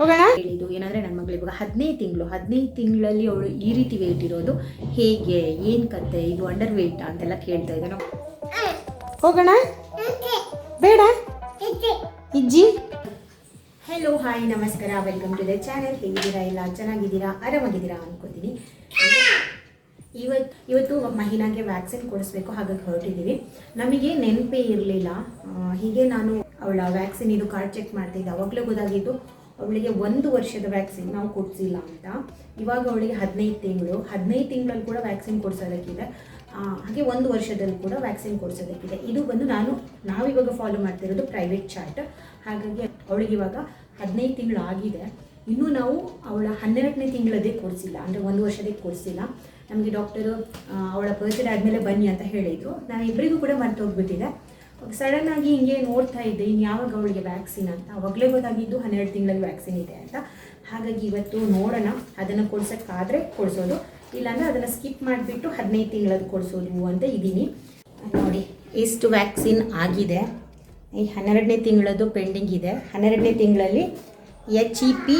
ಹೋಗೋಣ? ಹೇಳಿದ್ದು ಏನಂದ್ರೆ ನನ್ನ ಮಗಳು ಇವಾಗ ಹದಿನೈದು ತಿಂಗಳು. ಹದಿನೈದು ತಿಂಗಳಲ್ಲಿ ಅವಳು ಈ ರೀತಿ ವೆಯ್ಟ್ ಇರೋದು. ಹೇಗೆ ಏನು ಕತೆ ಇದು ಅಂಡರ್ ವೆಯ್ಟ್ ಅಂತೆಲ್ಲ ಕೇಳ್ತಾ ಇದ್ದಾನೆ ಹೋಗೋಣ? ಬೇಡ. ಇಜ್ಜಿ? ಹಲೋ ಹಾಯ್ ನಮಸ್ಕಾರ. ವೆಲ್ಕಮ್ ಟು ದ ಚಾನೆಲ್ ಹೇಗಿದ್ದೀರಾ ಎಲ್ಲ? ಚೆನ್ನಾಗಿದ್ದೀರಾ? ಆರಾಮಾಗಿದ್ದೀರಾ ಅನ್ಕೋತೀನಿ. ಇವತ್ತು ಇವತ್ತು ಮಹಿನಾಗೆ ವ್ಯಾಕ್ಸಿನ್ ಕೊಡಿಸ್ಬೇಕು ಹಾಗಾಗಿ ಹೊರಟಿದ್ದೀವಿ. ನಮಗೆ ನೆನಪೇ ಇರಲಿಲ್ಲ. ಹೀಗೆ ನಾನು ಅವಳ ವ್ಯಾಕ್ಸಿನ್ ಇದು ಕಾರ್ಡ್ ಚೆಕ್ ಮಾಡ್ತಿದ್ದೆ. ಅವಾಗಲೇ ಗೊತ್ತಾಗಿದ್ದು ಅವಳಿಗೆ ಒಂದು ವರ್ಷದ ವ್ಯಾಕ್ಸಿನ್ ನಾವು ಕೊಡಿಸಿಲ್ಲ ಅಂತ. ಇವಾಗ ಅವಳಿಗೆ ಹದಿನೈದು ತಿಂಗಳು. ಹದಿನೈದು ತಿಂಗಳಲ್ಲಿ ಕೂಡ ವ್ಯಾಕ್ಸಿನ್ ಕೊಡಿಸೋದಕ್ಕಿದೆ. ಹಾಗೆ ಒಂದು ವರ್ಷದಲ್ಲಿ ಕೂಡ ವ್ಯಾಕ್ಸಿನ್ ಕೊಡ್ಸೋದಕ್ಕಿದೆ. ಇದು ಬಂದು ನಾನು, ನಾವಿವಾಗ ಫಾಲೋ ಮಾಡ್ತಿರೋದು ಪ್ರೈವೇಟ್ ಚಾರ್ಟ್ ಹಾಗಾಗಿ ಅವಳಿಗೆ ಇವಾಗ ಹದಿನೈದು ತಿಂಗಳು ಆಗಿದೆ. ಇನ್ನೂ ನಾವು ಅವಳ ಹನ್ನೆರಡನೇ ತಿಂಗಳದೇ ಕೊಡಿಸಿಲ್ಲ. ಅಂದರೆ ಒಂದು ವರ್ಷದೇ ಕೊಡಿಸಿಲ್ಲ. ನಮಗೆ ಡಾಕ್ಟರು ಅವಳ ಬರ್ತ್ಡೇ ಆದಮೇಲೆ ಬನ್ನಿ ಅಂತ ಹೇಳಿದರು. ನಾನು ಇಬ್ಬರಿಗೂ ಕೂಡ ಮರ್ತು ಹೋಗ್ಬಿಟ್ಟಿದೆ ಸಡನ್ ಆಗಿ ಹಿಂಗೆ ನೋಡ್ತಾ ಇದ್ದೆ ಇನ್ನು ಯಾವಾಗ ಅವಳಿಗೆ ವ್ಯಾಕ್ಸಿನ್ ಅಂತ? ಅವಾಗಲೇ ಗೊತ್ತಾಗಿದ್ದು ಹನ್ನೆರಡು ತಿಂಗಳಲ್ಲಿ ವ್ಯಾಕ್ಸಿನ್ ಇದೆ ಅಂತ. ಹಾಗಾಗಿ ಇವತ್ತು ನೋಡೋಣ, ಅದನ್ನು ಕೊಡ್ಸೋಕ್ಕಾದರೆ ಕೊಡಿಸೋದು. ಇಲ್ಲಾಂದರೆ ಅದನ್ನು ಸ್ಕಿಪ್ ಮಾಡಿಬಿಟ್ಟು ಹದಿನೈದು ತಿಂಗಳದ್ದು ಕೊಡಿಸೋದು ಅಂತ ಇದ್ದೀನಿ. ನೋಡಿ, ಎಷ್ಟು ವ್ಯಾಕ್ಸಿನ್ ಆಗಿದೆ. ಈ ಹನ್ನೆರಡನೇ ತಿಂಗಳದ್ದು ಪೆಂಡಿಂಗ್ ಇದೆ. ಹನ್ನೆರಡನೇ ತಿಂಗಳಲ್ಲಿ H E P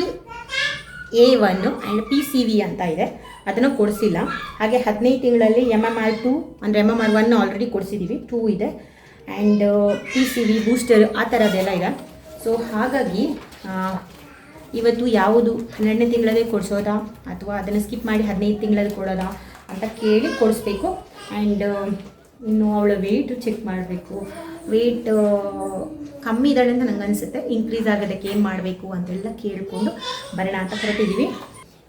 A one and P C V ಅಂತ ಇದೆ. ಅದನ್ನು ಕೊಡಿಸಿಲ್ಲ. ಹಾಗೆ ಹದಿನೈದು ತಿಂಗಳಲ್ಲಿ ಎಂ ಎಂ ಆರ್ ಟು ಅಂದರೆ M M R one already ಕೊಡಿಸಿದ್ದೀವಿ two ಇದೆ. And P C V booster ಆ ಥರದ್ದೆಲ್ಲ ಇದೆ ಸೊ ಹಾಗಾಗಿ ಇವತ್ತು ಯಾವುದು ಹನ್ನೆರಡನೇ ತಿಂಗಳಲ್ಲೇ ಕೊಡಿಸೋದಾ? ಅಥವಾ ಅದನ್ನು ಸ್ಕಿಪ್ ಮಾಡಿ ಹದಿನೈದು ತಿಂಗಳಲ್ಲಿ ಕೊಡೋದಾ? ಅಂತ ಕೇಳಿ ಕೊಡಿಸ್ಬೇಕು. ಆ್ಯಂಡ್ ಇನ್ನು ಅವಳ ವೆಯ್ಟು ಚೆಕ್ ಮಾಡಬೇಕು. ವೆಯ್ಟ್ ಕಮ್ಮಿ ಇದ್ದಾಳೆ ಅಂತ ನಂಗೆ ಅನಿಸುತ್ತೆ ಇನ್ಕ್ರೀಸ್ ಆಗೋದಕ್ಕೆ ಏನು ಮಾಡಬೇಕು ಅಂತೆಲ್ಲ ಕೇಳಿಕೊಂಡು ಬರೋಣ ಅಂತ ಹೊರಟಿದ್ದೀವಿ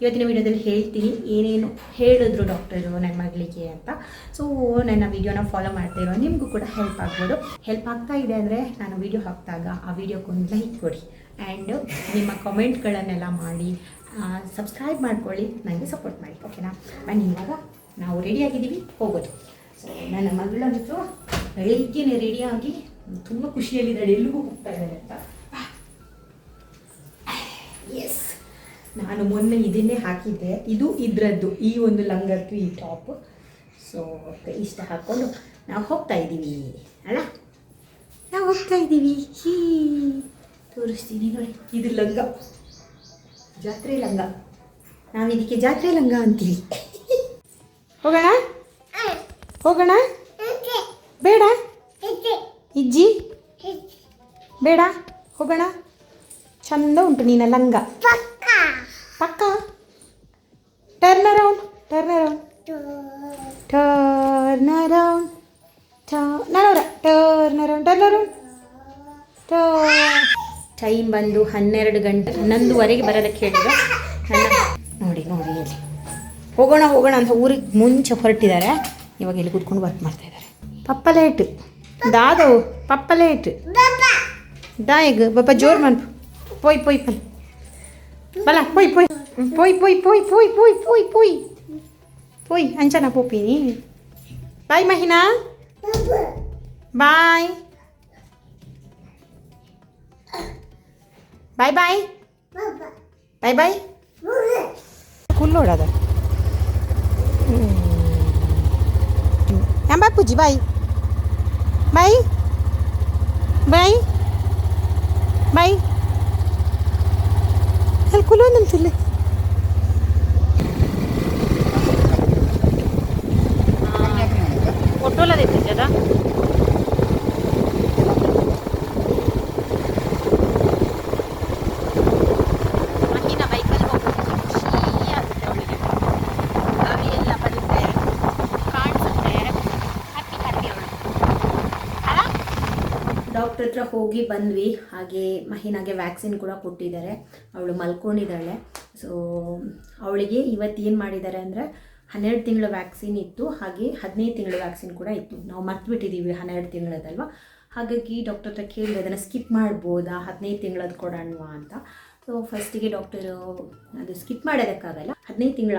ಇವತ್ತಿನ ವಿಡಿಯೋದಲ್ಲಿ ಹೇಳ್ತೀನಿ ಏನೇನು ಹೇಳಿದ್ರು ಡಾಕ್ಟರು ನನ್ನ ಮಗಳಿಗೆ ಅಂತ. ಸೊ ನನ್ನ ವಿಡಿಯೋನ ಫಾಲೋ ಮಾಡ್ತಾ ಇರೋ ನಿಮಗೂ ಕೂಡ ಹೆಲ್ಪ್ ಆಗ್ಬೋದು. ಹೆಲ್ಪ್ ಆಗ್ತಾ ಇದೆ ಅಂದರೆ ನಾನು ವಿಡಿಯೋ ಹಾಕಿದಾಗ ಆ ವಿಡಿಯೋಕ್ಕೊಂದು ಲೈಕ್ ಕೊಡಿ. ಆ್ಯಂಡ್ ನಿಮ್ಮ ಕಮೆಂಟ್ಗಳನ್ನೆಲ್ಲ ಮಾಡಿ ಸಬ್ಸ್ಕ್ರೈಬ್ ಮಾಡ್ಕೊಳ್ಳಿ ನನಗೆ ಸಪೋರ್ಟ್ ಮಾಡಿ. ಓಕೆನಾ ಬನ್ನಿ, ಇವಾಗ ನಾವು ರೆಡಿಯಾಗಿದ್ದೀವಿ ಹೋಗೋದು. ಸೊ ನನ್ನ ಮಗಳಂತೂ ಬೆಳಿಗ್ಗೆನೇ ರೆಡಿಯಾಗಿ ತುಂಬ ಖುಷಿಯಲ್ಲಿದ್ದಾಳೆ ಎಲ್ಲಿಗೂ ಹೋಗ್ತಾ ಇದ್ದಾಳೆ ಅಂತ. ನಾನು ಮೊನ್ನೆ ಇದನ್ನೇ ಹಾಕಿದ್ದೆ. ಇದು ಇದರದ್ದು, ಈ ಒಂದು ಲಂಗದ್ದು, ಈ ಟಾಪ್. ಸೊ ಇಷ್ಟ ಹಾಕ್ಕೊಂಡು ನಾವು ಹೋಗ್ತಾ ಇದ್ದೀವಿ. ಅಲ್ಲ? ನಾವು ಹೋಗ್ತಾ ಇದ್ದೀವಿ. ಹೀ. ತೋರಿಸ್ತೀನಿ ನೋಡಿ. ಇದು ಲಂಗ. ಜಾತ್ರೆ ಲಂಗ. ನಾವು ಇದಕ್ಕೆ ಜಾತ್ರೆ ಲಂಗ ಅಂತೀವಿ. ಹೋಗೋಣ? ಹೋಗೋಣ? ಬೇಡ? ಇಜ್ಜಿ? ಬೇಡ? ಹೋಗೋಣ? ಚಂದ ಉಂಟು ನೀನ ಲಂಗ. ಪಕ್ಕ. Turn around turn around turn around ನಾನವರ turn around turn around time ಬಂದು ಹನ್ನೆರಡು ಗಂಟೆ ಹನ್ನೊಂದುವರೆಗೆ ಬರೋದಕ್ಕೆ ಹೇಳಿದ್ರು. ನೋಡಿ ನೋಡಿ ಇಲ್ಲಿ ಹೋಗೋಣ ಹೋಗೋಣ ಅಂತ ಊರಿಗೆ ಮುಂಚೆ ಹೊರಟಿದ್ದಾರೆ. ಇವಾಗ ಇಲ್ಲಿ ಕೂತ್ಕೊಂಡು ವರ್ಕ್ ಮಾಡ್ತಾ ಇದ್ದಾರೆ. ಪಪ್ಪ ಲೇಟ್ ದಾದವು ಪಪ್ಪ ಲೇಟ್ ದಾಯಗ್ ಬಪ್ಪ ಜೋರ್ ಮನ್ ಪೋಯ್ ಪೋಯ್. Vai lá, põe, põe. Põe, põe, põe, põe, põe, põe, põe. Põe, anja na pupirinha. Eh? Vai, Marina. Vai. Bye, bye. Bye, bye. Cool, brother. Em vai Puji, vai vai Bye. പറ്റത്തില്ലേ? Doctor ಹತ್ರ ಹೋಗಿ ಬಂದ್ವಿ. ಹಾಗೆ ಮಹಿನಾಗೆ vaccine ಕೂಡ ಕೊಟ್ಟಿದ್ದಾರೆ. ಅವಳು ಮಲ್ಕೊಂಡಿದ್ದಾಳೆ. So ಅವಳಿಗೆ ಇವತ್ತು ಏನು ಮಾಡಿದ್ದಾರೆ ಅಂದರೆ ಹನ್ನೆರಡು ತಿಂಗಳ ವ್ಯಾಕ್ಸಿನ್ ಇತ್ತು. ಹಾಗೆ ಹದಿನೈದು ತಿಂಗಳ ವ್ಯಾಕ್ಸಿನ್ ಕೂಡ ಇತ್ತು. ನಾವು ಮರ್ತುಬಿಟ್ಟಿದ್ದೀವಿ ಹನ್ನೆರಡು ತಿಂಗಳದಲ್ವ? ಹಾಗಾಗಿ ಡಾಕ್ಟರ್ ಹತ್ರ ಕೇಳಿದೆ, ಅದನ್ನು ಸ್ಕಿಪ್ ಮಾಡ್ಬೋದಾ? ಹದಿನೈದು ತಿಂಗಳದ್ದು ಕೊಡೋಣವಾ ಅಂತ. ಸೊ ಫಸ್ಟಿಗೆ ಡಾಕ್ಟರು ಅದು ಸ್ಕಿಪ್ ಮಾಡೋದಕ್ಕಾಗಲ್ಲ. ಹದಿನೈದು ತಿಂಗಳ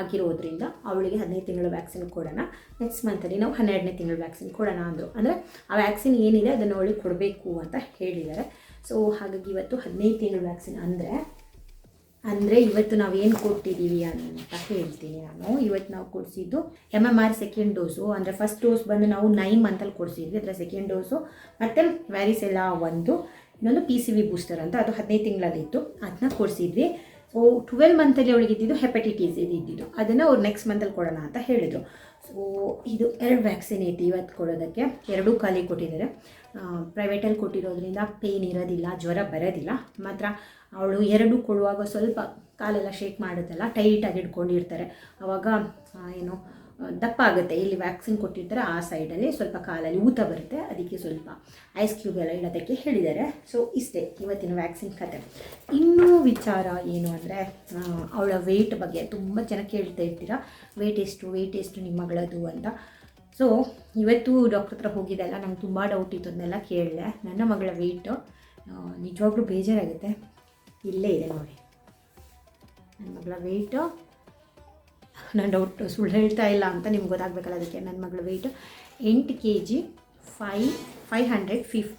ಆಗಿರೋದ್ರಿಂದ ಅವಳಿಗೆ ಹದಿನೈದು ತಿಂಗಳ ವ್ಯಾಕ್ಸಿನ್ ಕೊಡೋಣ. ನೆಕ್ಸ್ಟ್ ಮಂತಲ್ಲಿ ನಾವು ಹನ್ನೆರಡನೇ ತಿಂಗಳ ವ್ಯಾಕ್ಸಿನ್ ಕೊಡೋಣ ಅಂದರು. ಅಂದರೆ ಆ ವ್ಯಾಕ್ಸಿನ್ ಏನಿದೆ ಅದನ್ನು ಅವಳಿಗೆ ಕೊಡಬೇಕು ಅಂತ ಹೇಳಿದ್ದಾರೆ. ಸೊ ಹಾಗಾಗಿ ಇವತ್ತು ಹದಿನೈದು ತಿಂಗಳ ವ್ಯಾಕ್ಸಿನ್ ಅಂದರೆ ಅಂದರೆ ಇವತ್ತು ನಾವು ಏನು ಕೊಟ್ಟಿದ್ದೀವಿ ಅಂತ ಹೇಳ್ತೀನಿ ನಾನು. ಇವತ್ತು ನಾವು ಕೊಡಿಸಿದ್ದು M M R second dose ಅಂದರೆ ಫಸ್ಟ್ ಡೋಸ್ ಬಂದು ನಾವು ನೈನ್ ಮಂತಲ್ಲಿ ಕೊಡಿಸಿದ್ವಿ. ಅದರ ಸೆಕೆಂಡ್ ಡೋಸು ಮತ್ತು ವ್ಯಾರಿಸೆಲ್ಲ ಒಂದು, ಇನ್ನೊಂದು ಪಿ ಸಿ ವಿ ಬೂಸ್ಟರ್ ಅಂತ. ಅದು ಹದಿನೈದು ತಿಂಗಳಲ್ಲಿತ್ತು. ಅದನ್ನ ಕೊಡಿಸಿದ್ವಿ. ಟ್ವೆಲ್ ಮಂತಲ್ಲಿ ಅವಳಿಗೆ ಇದ್ದಿದ್ದು ಹೆಪಟೈಟಿಸ್ ಇದು ಇದ್ದಿದ್ದು. ಅದನ್ನು ಅವ್ರು ನೆಕ್ಸ್ಟ್ ಮಂತಲ್ಲಿ ಕೊಡೋಣ ಅಂತ ಹೇಳಿದರು. ಸೊ ಇದು ಎರಡು ವ್ಯಾಕ್ಸಿನ್ ಐತಿ ಇವತ್ತು ಕೊಡೋದಕ್ಕೆ. ಎರಡೂ ಖಾಲಿ ಕೊಟ್ಟಿದ್ದಾರೆ. ಪ್ರೈವೇಟಲ್ಲಿ ಕೊಟ್ಟಿರೋದ್ರಿಂದ ಪೇನ್ ಇರೋದಿಲ್ಲ, ಜ್ವರ ಬರೋದಿಲ್ಲ. ಮಾತ್ರ ಅವಳು ಎರಡು ಕೊಡುವಾಗ ಸ್ವಲ್ಪ ಕಾಲೆಲ್ಲ ಶೇಕ್ ಮಾಡುತ್ತಲ್ಲ ಟೈಟಾಗಿ ಇಟ್ಕೊಂಡಿರ್ತಾರೆ. ಆವಾಗ ಏನು ದಪ್ಪ ಆಗುತ್ತೆ. ಇಲ್ಲಿ ವ್ಯಾಕ್ಸಿನ್ ಕೊಟ್ಟಿರ್ತಾರೆ, ಆ ಸೈಡಲ್ಲಿ ಸ್ವಲ್ಪ ಕಾಲಲ್ಲಿ ಊತ ಬರುತ್ತೆ. ಅದಕ್ಕೆ ಸ್ವಲ್ಪ ಐಸ್ ಕ್ಯೂಬ್ ಎಲ್ಲ ಇಡೋದಕ್ಕೆ ಹೇಳಿದ್ದಾರೆ. ಸೊ ಇಷ್ಟೇ ಇವತ್ತಿನ ವ್ಯಾಕ್ಸಿನ್ ಕತೆ ಇನ್ನೂ ವಿಚಾರ ಏನು ಅಂದರೆ ಅವಳ ವೆಯ್ಟ್ ಬಗ್ಗೆ ತುಂಬ ಜನ ಕೇಳ್ತಾ ಇರ್ತೀರಾ. ವೆಯ್ಟ್ ಎಷ್ಟು ವೆಯ್ಟ್ ಎಷ್ಟು ನಿಮ್ಮ ಮಗಳದು ಅಂತ. ಸೊ ಇವತ್ತು ಡಾಕ್ಟ್ರ್ ಹತ್ರ ಹೋಗಿದ್ದೆಲ್ಲ ನಂಗೆ ತುಂಬ ಡೌಟ್ ಇತ್ತು ಅದನ್ನೆಲ್ಲ ಕೇಳಿದೆ. ನನ್ನ ಮಗಳ ವೆಯ್ಟು ನಿಜವಾಗ್ಲೂ ಬೇಜಾರಾಗುತ್ತೆ. ಇಲ್ಲೇ ಇದೆ ನೋಡಿ. ನನ್ನ ಮಗಳ ವೆಯ್ಟು ನಾನು ಡೌಟ್ ಸುಳ್ಳು ಹೇಳ್ತಾ ಇಲ್ಲ ಅಂತ ನಿಮ್ಗೆ ಗೊತ್ತಾಗಬೇಕಲ್ಲ ಅದಕ್ಕೆ. ನನ್ನ ಮಗಳ ವೆಯ್ಟ್ ಎಂಟು ಕೆ ಜಿ ಫೈ ಫೈವ್ ಹಂಡ್ರೆಡ್ ಫಿಫ್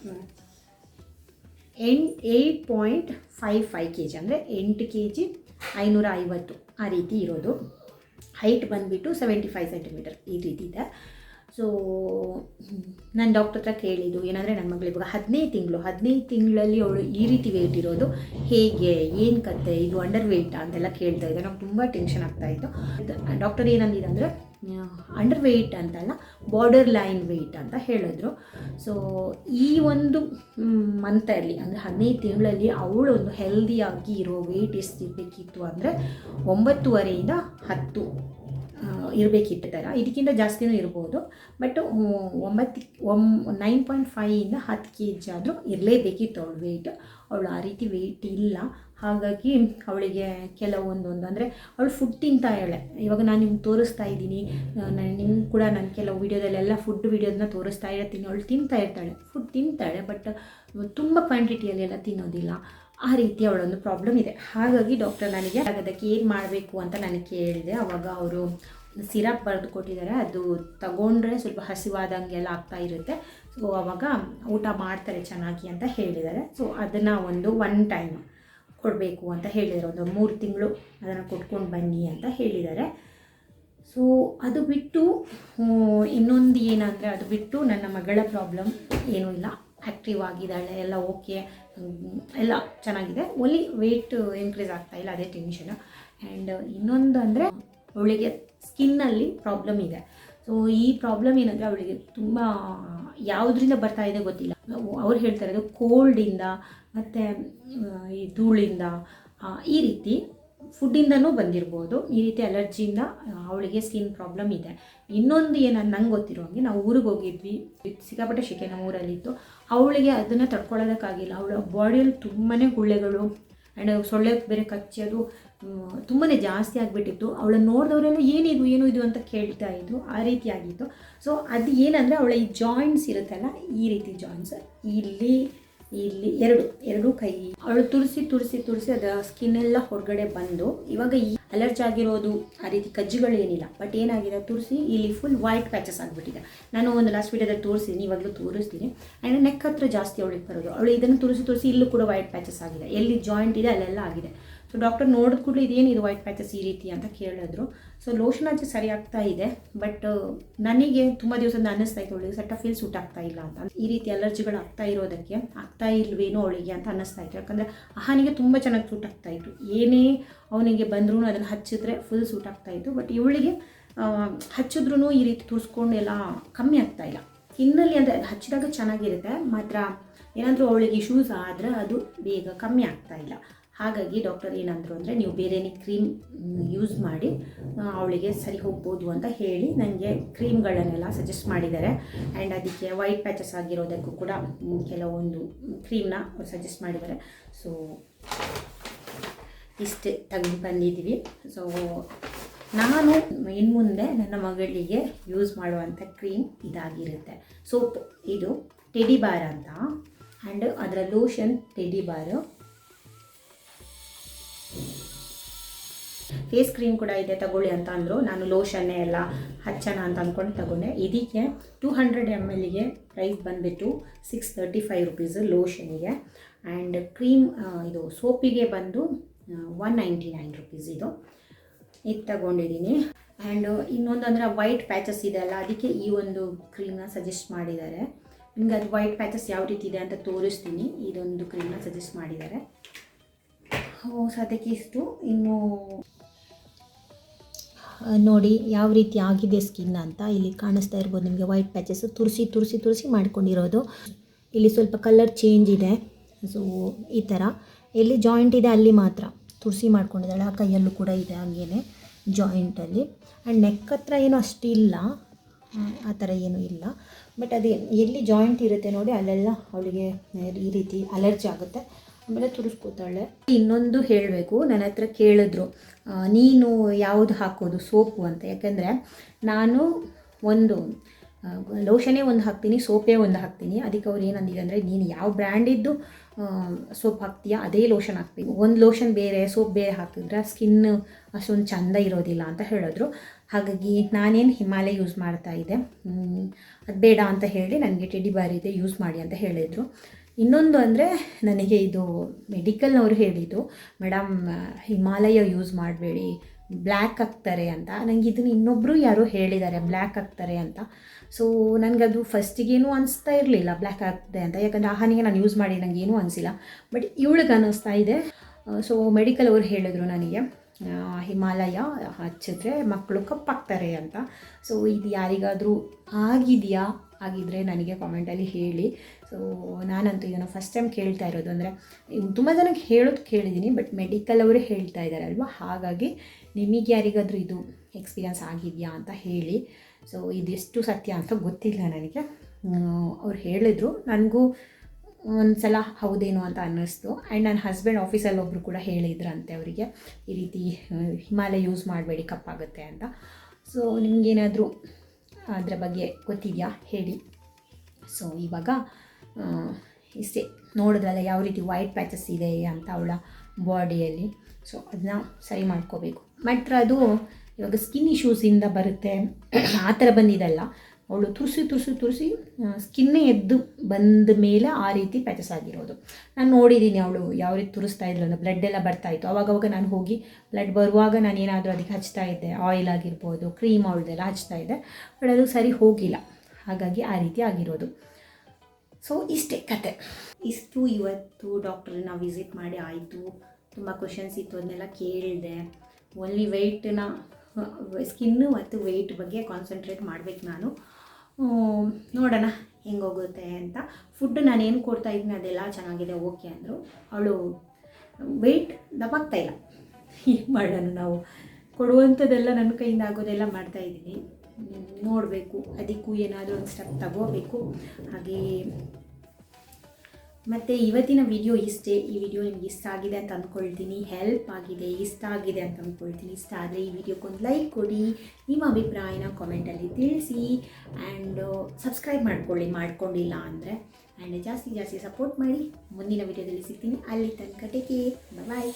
ಎಂಟ್ eight point five five K G ಅಂದರೆ ಎಂಟು ಕೆ ಜಿ ಐನೂರ ಐವತ್ತು ಆ ರೀತಿ ಇರೋದು. ಹೈಟ್ ಬಂದುಬಿಟ್ಟು ಸೆವೆಂಟಿ ಫೈವ್ ಸೆಂಟಿಮೀಟರ್ ಈ ರೀತಿ ಇದೆ. ಸೊ ನಾನು ಡಾಕ್ಟರ್ ಹತ್ರ ಕೇಳಿದ್ದು, ಏನಂದರೆ ನನ್ನ ಮಗಳು ಇವಾಗ ಹದಿನೈದು ತಿಂಗಳು, ಹದಿನೈದು ತಿಂಗಳಲ್ಲಿ ಅವಳು ಈ ರೀತಿ ವೆಯ್ಟ್ ಇರೋದು, ಹೇಗೆ, ಏನು ಕತೆ, ಇದು ಅಂಡರ್ ವೆಯ್ಟಾ ಅಂತೆಲ್ಲ ಕೇಳ್ತಾ ಇದ್ದೆ. ನಂಗೆ ತುಂಬ ಟೆನ್ಷನ್ ಆಗ್ತಾಯಿತ್ತು ಡಾಕ್ಟರ್ ಏನಂದಿದೆ ಅಂದರೆ ಅಂಡರ್ ವೆಯ್ಟ್ ಅಂತಲ್ಲ ಬಾರ್ಡರ್ ಲೈನ್ ವೆಯ್ಟ್ ಅಂತ ಹೇಳಿದ್ರು. ಸೊ ಈ ಒಂದು ಮಂತಲ್ಲಿ ಅಂದರೆ ಹದಿನೈದು ತಿಂಗಳಲ್ಲಿ ಅವಳು ಒಂದು ಹೆಲ್ದಿಯಾಗಿ ಇರೋ ವೆಯ್ಟ್ ಎಷ್ಟು ಇರಬೇಕಿತ್ತು ಅಂದರೆ, ಒಂಬತ್ತುವರೆಯಿಂದ ಹತ್ತು. ಇರಬೇಕಿತ್ತು ಇದಕ್ಕಿಂತ ಜಾಸ್ತಿನೂ ಇರ್ಬೋದು. ಬಟ್ ಒಂಬತ್ತು ಒಮ್ ನೈನ್ ಪಾಯಿಂಟ್ ಫೈಯಿಂದ ಹತ್ತು ಕೆ ಜಿ ಆದರೂ ಇರಲೇಬೇಕಿತ್ತು ಅವಳು ವೆಯ್ಟ್ ಅವಳು ಆ ರೀತಿ ವೆಯ್ಟ್ ಇಲ್ಲ. ಹಾಗಾಗಿ ಅವಳಿಗೆ ಕೆಲವೊಂದೊಂದು ಅಂದರೆ ಅವಳು ಫುಡ್ ತಿಂತಾ ಇಳೆ ಇವಾಗ ನಾನು ನಿಮ್ಗೆ ತೋರಿಸ್ತಾ ಇದ್ದೀನಿ. ನಿಮ್ಗೆ ಕೂಡ ನಾನು ಕೆಲವು ವೀಡಿಯೋದಲ್ಲೆಲ್ಲ ಫುಡ್ ವೀಡಿಯೋದನ್ನ ತೋರಿಸ್ತಾ ಇರ್ತೀನಿ. ಅವಳು ತಿಂತಾ ಇರ್ತಾಳೆ. ಫುಡ್ ತಿಂತಾಳೆ ಬಟ್ ತುಂಬ ಕ್ವಾಂಟಿಟಿಯಲ್ಲಿ ಎಲ್ಲ ತಿನ್ನೋದಿಲ್ಲ. ಆ ರೀತಿ ಅವಳೊಂದು ಪ್ರಾಬ್ಲಮ್ ಇದೆ. ಹಾಗಾಗಿ ಡಾಕ್ಟರ್ ನನಗೆ ಅದಕ್ಕೆ ಏನು ಮಾಡಬೇಕು ಅಂತ ನನಗೆ ಕೇಳಿದೆ. ಅವಾಗ ಅವರು ಸಿರಪ್ ಬರೆದು ಕೊಟ್ಟಿದ್ದಾರೆ. ಅದು ತಗೊಂಡ್ರೆ ಸ್ವಲ್ಪ ಹಸಿವಾದಂಗೆಲ್ಲ ಆಗ್ತಾ ಇರುತ್ತೆ. ಸೊ ಅವಾಗ ಊಟ ಮಾಡ್ತಾರೆ ಚೆನ್ನಾಗಿ ಅಂತ ಹೇಳಿದ್ದಾರೆ. ಸೊ ಅದನ್ನು ಒಂದು ಒನ್ ಟೈಮ್ ಕೊಡಬೇಕು ಅಂತ ಹೇಳಿದ್ದಾರೆ. ಒಂದು ಮೂರು ತಿಂಗಳು ಅದನ್ನು ಕೊಟ್ಕೊಂಡು ಬನ್ನಿ ಅಂತ ಹೇಳಿದ್ದಾರೆ. ಸೊ ಅದು ಬಿಟ್ಟು ಇನ್ನೊಂದು ಏನಂದರೆ ಅದು ಬಿಟ್ಟು ನನ್ನ ಮಗಳ ಪ್ರಾಬ್ಲಮ್ ಏನೂ ಇಲ್ಲ. ಆ್ಯಕ್ಟಿವ್ ಆಗಿದ್ದಾಳೆ, ಎಲ್ಲ ಓಕೆ ಎಲ್ಲ ಚೆನ್ನಾಗಿದೆ. ಒಲಿ ವೆಯ್ಟ್ ಇನ್ಕ್ರೀಸ್ ಆಗ್ತಾ ಇಲ್ಲ, ಅದೇ ಟೆನ್ಷನ್ ಆ್ಯಂಡ್ ಇನ್ನೊಂದು ಅಂದರೆ ಅವಳಿಗೆ ಸ್ಕಿನ್ನಲ್ಲಿ ಪ್ರಾಬ್ಲಮ್ ಇದೆ. ಸೊ ಈ ಪ್ರಾಬ್ಲಮ್ ಏನಂದರೆ ಅವಳಿಗೆ ತುಂಬ ಯಾವುದರಿಂದ ಬರ್ತಾ ಇದೆ ಗೊತ್ತಿಲ್ಲ. ಅವ್ರು ಹೇಳ್ತಾ ಇರೋದು ಕೋಲ್ಡಿಂದ ಮತ್ತು ಈ ಧೂಳಿಂದ ಈ ರೀತಿ. ಫುಡ್ಡಿಂದನೂ ಬಂದಿರ್ಬೋದು. ಈ ರೀತಿ ಅಲರ್ಜಿಯಿಂದ ಅವಳಿಗೆ ಸ್ಕಿನ್ ಪ್ರಾಬ್ಲಮ್ ಇದೆ. ಇನ್ನೊಂದು ಏನು ನಂಗೆ ಗೊತ್ತಿರೋ ಹಾಗೆ ನಾವು ಊರಿಗೆ ಹೋಗಿದ್ವಿ. ಸಿಕ್ಕಾಪಟ್ಟೆ ಶಿಕೆ ನಮ್ಮ ಊರಲ್ಲಿತ್ತು ಅವಳಿಗೆ ಅದನ್ನು ತಡ್ಕೊಳ್ಳೋದಕ್ಕಾಗಿಲ್ಲ ಅವಳ ಬಾಡಿಯಲ್ಲಿ ತುಂಬಾ ಗುಳ್ಳೆಗಳು ಆ್ಯಂಡ್ ಸೊಳ್ಳೆ ಬೇರೆ ಕಚ್ಚಿ ಅದು ತುಂಬಾ ಜಾಸ್ತಿ ಆಗಿಬಿಟ್ಟಿತ್ತು. ಅವಳನ್ನು ನೋಡಿದವರೆಲ್ಲ ಏನಿದು ಏನು ಇದು ಅಂತ ಕೇಳ್ತಾ ಇದ್ರು. ಆ ರೀತಿ ಆಗಿತ್ತು. ಸೊ ಅದು ಏನಂದರೆ, ಅವಳ ಈ ಜಾಯಿಂಟ್ಸ್ ಇರುತ್ತಲ್ಲ, ಈ ರೀತಿ ಜಾಯಿಂಟ್ಸ್ ಇಲ್ಲಿ ಇಲ್ಲಿ ಎರಡು ಎರಡು ಕೈ. ಅವಳು ತುಳಸಿ ತುಳಸಿ ತುಳಸಿ ಅದ ಸ್ಕಿನ್ ಎಲ್ಲ ಹೊರಗಡೆ ಬಂದು ಇವಾಗ ಈ ಅಲರ್ಜಿ ಆಗಿರೋದು ಆ ರೀತಿ ಕಜ್ಜಿಗಳು ಏನಿಲ್ಲ. ಬಟ್ ಏನಾಗಿದೆ ತುಳಸಿ? ಇಲ್ಲಿ ಫುಲ್ ವೈಟ್ ಪ್ಯಾಚಸ್ ಆಗಿಬಿಟ್ಟಿದೆ. ನಾನು ಒಂದು ಲಾಸ್ಟ್ ವೀಡಿಯೋದಲ್ಲಿ ತೋರಿಸಿದ್ದೀನಿ ಇವಾಗಲೂ ತೋರಿಸ್ತೀನಿ. ಆ್ಯಂಡ್ ನೆಕ್ ಹತ್ರ ಜಾಸ್ತಿ ಅವಳಿಗೆ ಬರೋದು. ಅವಳು ಇದನ್ನು ತುಳಸಿ ತುಳಸಿ ಇಲ್ಲೂ ಕೂಡ ವೈಟ್ ಪ್ಯಾಚಸ್ ಆಗಿದೆ. ಎಲ್ಲಿ ಜಾಯಿಂಟ್ ಇದೆ ಅಲ್ಲೆಲ್ಲ ಆಗಿದೆ. ಸೊ ಡಾಕ್ಟರ್ ನೋಡಿದ ಕೂಡಲೇ ಇದು ವೈಟ್ ಪ್ಯಾಚಸ್ ಈ ರೀತಿ ಅಂತ ಕೇಳಿದ್ರು. ಸೊ ಲೋಷನ್ ಹಚ್ಚಿ ಸರಿ ಆಗ್ತಾ ಇದೆ ಬಟ್ ನನಗೆ ತುಂಬ ದಿವಸದಿಂದ ಅನ್ನಿಸ್ತಾ ಇತ್ತು ಅವಳಿಗೆ ಸೆಟ್ ಫೀಲ್ ಸೂಟ್ ಆಗ್ತಾ ಇಲ್ಲ ಅಂತ. ಈ ರೀತಿ ಅಲರ್ಜಿಗಳು ಆಗ್ತಾ ಇರೋದಕ್ಕೆ ಆಗ್ತಾ ಇಲ್ವೇನೋ ಅವಳಿಗೆ ಅಂತ ಅನ್ನಿಸ್ತಾ ಇತ್ತು. ಯಾಕಂದರೆ ಅಹಾನಿಗೆ ತುಂಬ ಚೆನ್ನಾಗಿ ಸೂಟ್ ಆಗ್ತಾ ಇತ್ತು. ಏನೇ ಅವನಿಗೆ ಬಂದ್ರೂ ಅದನ್ನು ಹಚ್ಚಿದ್ರೆ ಫುಲ್ ಸೂಟ್ ಆಗ್ತಾ ಇತ್ತು ಬಟ್ ಇವಳಿಗೆ ಹಚ್ಚಿದ್ರೂ ಈ ರೀತಿ ತುರ್ಸ್ಕೊಂಡು ಎಲ್ಲ ಕಮ್ಮಿ ಆಗ್ತಾ ಇಲ್ಲ. ಸ್ಕಿನ್ನಲ್ಲಿ ಅಂದರೆ ಅದು ಹಚ್ಚಿದಾಗ ಚೆನ್ನಾಗಿರುತ್ತೆ, ಮಾತ್ರ ಏನಾದರೂ ಅವಳಿಗೆ ಇಶ್ಯೂಸ್ ಆದರೆ ಅದು ಬೇಗ ಕಮ್ಮಿ ಆಗ್ತಾ ಇಲ್ಲ. ಹಾಗಾಗಿ ಡಾಕ್ಟರ್ ಏನಂದರು ಅಂದರೆ ನೀವು ಬೇರೆನೇ ಕ್ರೀಮ್ ಯೂಸ್ ಮಾಡಿ ಅವಳಿಗೆ ಸರಿ ಹೋಗ್ಬೋದು ಅಂತ ಹೇಳಿ ನನಗೆ ಕ್ರೀಮ್ಗಳನ್ನೆಲ್ಲ ಸಜೆಸ್ಟ್ ಮಾಡಿದ್ದಾರೆ. ಆ್ಯಂಡ್ ಅದಕ್ಕೆ ವೈಟ್ ಪ್ಯಾಚಸ್ ಆಗಿರೋದಕ್ಕೂ ಕೂಡ ಕೆಲವೊಂದು ಕ್ರೀಮ್ನ ಸಜೆಸ್ಟ್ ಮಾಡಿದ್ದಾರೆ. ಸೊ ಇಷ್ಟೇ ತೆಗೆದು ಬಂದಿದ್ದೀವಿ. ಸೊ ನಾನು ಇನ್ನು ಮುಂದೆ ನನ್ನ ಮಗಳಿಗೆ ಯೂಸ್ ಮಾಡುವಂಥ ಕ್ರೀಮ್ ಇದಾಗಿರುತ್ತೆ. ಸೋಪ್ ಇದು ಟೆಡಿ ಬಾರ್ ಅಂತ. ಆ್ಯಂಡ್ ಅದರ lotion teddy bar face cream ಕೂಡ ಇದೆ, ತಗೊಳ್ಳಿ ಅಂತ ಅಂದರು. ನಾನು ಲೋಷನ್ನೇ ಎಲ್ಲ ಹಚ್ಚೋಣ ಅಂತ ಅಂದ್ಕೊಂಡು ತಗೊಂಡೆ. ಇದಕ್ಕೆ ಟೂ ಹಂಡ್ರೆಡ್ ಎಂ ಎಲ್ಗೆ ಪ್ರೈಸ್ ಬಂದುಬಿಟ್ಟು ಸಿಕ್ಸ್ ತರ್ಟಿ ಫೈವ್ ರುಪೀಸ್ ಲೋಷನಿಗೆ ಆ್ಯಂಡ್ ಕ್ರೀಮ್ ಇದು ಸೋಪಿಗೆ ಬಂದು ಒನ್ ನೈಂಟಿ ನೈನ್ ರುಪೀಸ್ ಇದು. ಇದು ತಗೊಂಡಿದ್ದೀನಿ ಆ್ಯಂಡ್ ಇನ್ನೊಂದು ಅಂದರೆ ವೈಟ್ ಪ್ಯಾಚಸ್ ಇದೆ ಅಲ್ಲ, ಅದಕ್ಕೆ ಈ ಒಂದು ಕ್ರೀಮ್ನ ಸಜೆಸ್ಟ್ ಮಾಡಿದ್ದಾರೆ. ನಿಮ್ಗೆ ಅದು ವೈಟ್ ಪ್ಯಾಚಸ್ ಯಾವ ರೀತಿ ಇದೆ ಅಂತ ತೋರಿಸ್ತೀನಿ. ಇದೊಂದು ಕ್ರೀಮ್ನ ಸಜೆಸ್ಟ್ ಮಾಡಿದ್ದಾರೆ. ಸದ್ಯಕ್ಕೆ ಇಷ್ಟು ಇನ್ನು ನೋಡಿ, ಯಾವ ರೀತಿ ಆಗಿದೆ ಸ್ಕಿನ್ ಅಂತ ಇಲ್ಲಿ ಕಾಣಿಸ್ತಾ ಇರ್ಬೋದು. ನಿಮಗೆ ವೈಟ್ ಪ್ಯಾಚಸ್ ತುರಿಸಿ ತುರಿಸಿ ತುರಿಸಿ ಮಾಡ್ಕೊಂಡಿರೋದು. ಇಲ್ಲಿ ಸ್ವಲ್ಪ ಕಲರ್ ಚೇಂಜ್ ಇದೆ. ಸೊ ಈ ಥರ ಎಲ್ಲಿ ಜಾಯಿಂಟ್ ಇದೆ ಅಲ್ಲಿ ಮಾತ್ರ. ತುರಿಸಿ ಮಾಡ್ಕೊಂಡಿದ್ದಾಳೆ. ಆ ಕೈಯಲ್ಲೂ ಕೂಡ ಇದೆ ಹಾಗೇನೆ ಜಾಯಿಂಟಲ್ಲಿ ಆ್ಯಂಡ್ ನೆಕ್ ಹತ್ರ ಏನೂ ಅಷ್ಟಿಲ್ಲ. ಆ ಥರ ಏನೂ ಇಲ್ಲ. ಬಟ್ ಅದೇ, ಎಲ್ಲಿ ಜಾಯಿಂಟ್ ಇರುತ್ತೆ ನೋಡಿ, ಅಲ್ಲೆಲ್ಲ ಅವಳಿಗೆ ಈ ರೀತಿ ಅಲರ್ಜಿ ಆಗುತ್ತೆ. ಆಮೇಲೆ ತುರಿಸ್ಕೋತಾಳೆ. ಇನ್ನೊಂದು ಹೇಳಬೇಕು, ನನ್ನ ಹತ್ರ ಕೇಳಿದ್ರು ನೀನು ಯಾವುದು ಹಾಕೋದು ಸೋಪು ಅಂತ. ಯಾಕಂದರೆ ನಾನು ಒಂದು ಲೋಷನೇ ಒಂದು ಹಾಕ್ತೀನಿ, ಸೋಪೇ ಒಂದು ಹಾಕ್ತೀನಿ. ಅದಕ್ಕೆ ಅವ್ರು ಏನಂದಿದೆ ಅಂದರೆ, ನೀನು ಯಾವ ಬ್ರ್ಯಾಂಡಿದ್ದು ಸೋಪ್ ಹಾಕ್ತೀಯಾ, ಅದೇ ಲೋಷನ್ ಹಾಕ್ತೀವಿ ಒಂದು ಲೋಷನ್ ಬೇರೆ, ಸೋಪ್ ಬೇರೆ ಹಾಕಿದ್ರೆ ಸ್ಕಿನ್ ಅಷ್ಟೊಂದು ಚಂದ ಇರೋದಿಲ್ಲ ಅಂತ ಹೇಳಿದ್ರು. ಹಾಗಾಗಿ ನಾನೇನು ಹಿಮಾಲಯ ಯೂಸ್ ಮಾಡ್ತಾ ಇದ್ದೆ ಅದು ಬೇಡ ಅಂತ ಹೇಳಿ ನನಗೆ ಟೆಡಿ ಬಾರ್ ಇದೆ ಯೂಸ್ ಮಾಡಿ ಅಂತ ಹೇಳಿದರು. ಇನ್ನೊಂದು ಅಂದರೆ ನನಗೆ ಇದು ಮೆಡಿಕಲ್ನವರು ಹೇಳಿದ್ದು, ಮೇಡಮ್ ಹಿಮಾಲಯ ಯೂಸ್ ಮಾಡಬೇಡಿ ಬ್ಲ್ಯಾಕ್ ಆಗ್ತಾರೆ ಅಂತ. ನನಗೆ ಇದನ್ನು ಇನ್ನೊಬ್ಬರು ಯಾರೋ ಹೇಳಿದ್ದಾರೆ ಬ್ಲ್ಯಾಕ್ ಆಗ್ತಾರೆ ಅಂತ. ಸೊ ನನಗದು ಫಸ್ಟಿಗೇನು ಅನಿಸ್ತಾ ಇರಲಿಲ್ಲ ಬ್ಲ್ಯಾಕ್ ಆಗ್ತದೆ ಅಂತ. ಯಾಕಂದರೆ ಆಹಾನಿಗೆ ನಾನು ಯೂಸ್ ಮಾಡಿ ನನಗೆ ಏನೂ ಅನಿಸಿಲ್ಲ. ಬಟ್ ಇವಳಿಗೆ ಅನ್ನಿಸ್ತಾ ಇದೆ. ಸೊ ಮೆಡಿಕಲ್ ಅವರು ಹೇಳಿದ್ರು ನನಗೆ ಹಿಮಾಲಯ ಹಚ್ಚಿದ್ರೆ ಮಕ್ಕಳು ಕಪ್ಪಾಗ್ತಾರೆ ಅಂತ. ಸೊ ಇದು ಯಾರಿಗಾದರೂ ಆಗಿದೆಯಾ? ಆಗಿದ್ದರೆ ನನಗೆ ಕಾಮೆಂಟಲ್ಲಿ ಹೇಳಿ. ಸೊ ನಾನಂತೂ ಏನೋ ಫಸ್ಟ್ ಟೈಮ್ ಕೇಳ್ತಾ ಇರೋದು. ಅಂದರೆ ತುಂಬ ಜನಕ್ಕೆ ಹೇಳೋದು ಕೇಳಿದ್ದೀನಿ ಬಟ್ ಮೆಡಿಕಲ್ ಅವರೇ ಹೇಳ್ತಾ ಇದ್ದಾರೆ ಹಾಗಾಗಿ ನಿಮಗೆ ಯಾರಿಗಾದರೂ ಇದು ಎಕ್ಸ್ಪೀರಿಯನ್ಸ್ ಆಗಿದೆಯಾ ಅಂತ ಹೇಳಿ. ಸೊ ಇದೆಷ್ಟು ಸತ್ಯ ಅಂತ ಗೊತ್ತಿಲ್ಲ ನನಗೆ. ಅವ್ರು ಹೇಳಿದರು. ನನಗೂ ಒಂದು ಸಲ ಹೌದೇನೋ ಅಂತ ಅನ್ನಿಸ್ತು. ಆ್ಯಂಡ್ ನನ್ನ ಹಸ್ಬೆಂಡ್ ಆಫೀಸಲ್ಲಿ ಒಬ್ಬರು ಕೂಡ ಹೇಳಿದ್ರಂತೆ ಅವರಿಗೆ. ಈ ರೀತಿ ಹಿಮಾಲಯ ಯೂಸ್ ಮಾಡಬೇಡಿ, ಕಪ್ಪಾಗುತ್ತೆ ಅಂತ. ಸೊ ನಿಮಗೇನಾದರೂ ಅದರ ಬಗ್ಗೆ ಗೊತ್ತಿದೆಯಾ? ಹೇಳಿ. ಸೊ ಇವಾಗ ಇಷ್ಟೇ ನೋಡಿದ್ರಲ್ಲ ಯಾವ ರೀತಿ ವೈಟ್ ಪ್ಯಾಚಸ್ ಇದೆ ಅಂತ ಅವಳ ಬಾಡಿಯಲ್ಲಿ ಸೊ ಅದನ್ನ ಸರಿ ಮಾಡ್ಕೋಬೇಕು. ಮಾತ್ರ ಅದು ಇವಾಗ ಸ್ಕಿನ್ ಇಶ್ಯೂಸಿಂದ ಬರುತ್ತೆ. ಆ ಥರ ಬಂದಿದ್ದಲ್ಲ ಅವಳು ತುರಿಸಿ ತುರಿಸಿ ತುರಿಸಿ ಸ್ಕಿನ್ನೇ ಎದ್ದು ಬಂದ ಮೇಲೆ ಆ ರೀತಿ ಪ್ಯಾಚಸ್ ಆಗಿರೋದು. ನಾನು ನೋಡಿದ್ದೀನಿ ಅವಳು ಯಾವ ರೀತಿ ತುರಿಸ್ತಾ ಇದ್ರು ಅಂದರೆ ಬ್ಲಡ್ ಎಲ್ಲ ಬರ್ತಾ ಇತ್ತು. ಅವಾಗವಾಗ ನಾನು ಹೋಗಿ ಬ್ಲಡ್ ಬರುವಾಗ ನಾನು ಏನಾದರೂ ಅದಕ್ಕೆ ಹಚ್ತಾ ಇದ್ದೆ. ಆಯಿಲ್ ಆಗಿರ್ಬೋದು ಕ್ರೀಮ್ ಅವಳದೆಲ್ಲ ಹಚ್ತಾ ಇದ್ದೆ. ಬಟ್ ಅದು ಸರಿ ಹೋಗಿಲ್ಲ. ಹಾಗಾಗಿ ಆ ರೀತಿ ಆಗಿರೋದು. ಸೊ ಇಷ್ಟೇ ಕತೆ. ಇಷ್ಟು ಇವತ್ತು ಡಾಕ್ಟ್ರನ್ನ ವಿಸಿಟ್ ಮಾಡಿ ಆಯಿತು. ತುಂಬ ಕ್ವಶನ್ಸ್ ಇತ್ತು, ಅದನ್ನೆಲ್ಲ ಕೇಳಿದೆ. ಓನ್ಲಿ ವೆಯ್ಟನ್ನ ಸ್ಕಿನ್ನು ಮತ್ತು ವೆಯ್ಟ್ ಬಗ್ಗೆ ಕಾನ್ಸಂಟ್ರೇಟ್ ಮಾಡಬೇಕು ನಾನು. ನೋಡೋಣ ಹೆಂಗೋಗುತ್ತೆ ಅಂತ. ಫುಡ್ ನಾನು ಏನು ಕೊಡ್ತಾ ಇದ್ದೀನಿ ಅದೆಲ್ಲ ಚೆನ್ನಾಗಿದೆ, ಓಕೆ ಅಂದರು. ಅವಳು ವೆಯ್ಟ್ ದಪ್ಪಾಗ್ತಾ ಇಲ್ಲ. ಏನು ಮಾಡೋಣ ನಾವು? ಕೊಡುವಂಥದ್ದೆಲ್ಲ ನನ್ನ ಕೈಯಿಂದ ಆಗೋದೆಲ್ಲ ಮಾಡ್ತಾ ಇದ್ದೀನಿ. ನೋಡಬೇಕು. ಅದಕ್ಕೂ ಏನಾದರೂ ಒಂದು ಸ್ಟೆಪ್ ತಗೋಬೇಕು. ಹಾಗೆ ಮತ್ತು ಇವತ್ತಿನ ವಿಡಿಯೋ ಇಷ್ಟೇ. ಈ ವಿಡಿಯೋ ನಿಮ್ಗೆ ಇಷ್ಟ ಆಗಿದೆ ಅಂತ ಅಂದ್ಕೊಳ್ತೀನಿ. ಹೆಲ್ಪ್ ಆಗಿದೆ, ಇಷ್ಟ ಆಗಿದೆ ಅಂತ ಅಂದ್ಕೊಳ್ತೀನಿ. ಇಷ್ಟ ಆದರೆ ಈ ವಿಡಿಯೋಕ್ಕೊಂದು ಲೈಕ್ ಕೊಡಿ. ನಿಮ್ಮ ಅಭಿಪ್ರಾಯನ ಕಾಮೆಂಟಲ್ಲಿ ತಿಳಿಸಿ. ಆ್ಯಂಡ್ ಸಬ್ಸ್ಕ್ರೈಬ್ ಮಾಡ್ಕೊಳ್ಳಿ, ಮಾಡ್ಕೊಂಡಿಲ್ಲ ಅಂದರೆ. ಆ್ಯಂಡ್ ಜಾಸ್ತಿ ಜಾಸ್ತಿ ಸಪೋರ್ಟ್ ಮಾಡಿ. ಮುಂದಿನ ವಿಡಿಯೋದಲ್ಲಿ ಸಿಗ್ತೀನಿ. ಅಲ್ಲಿ ತನಕ ಟೇಕ್ ಬಾಯ್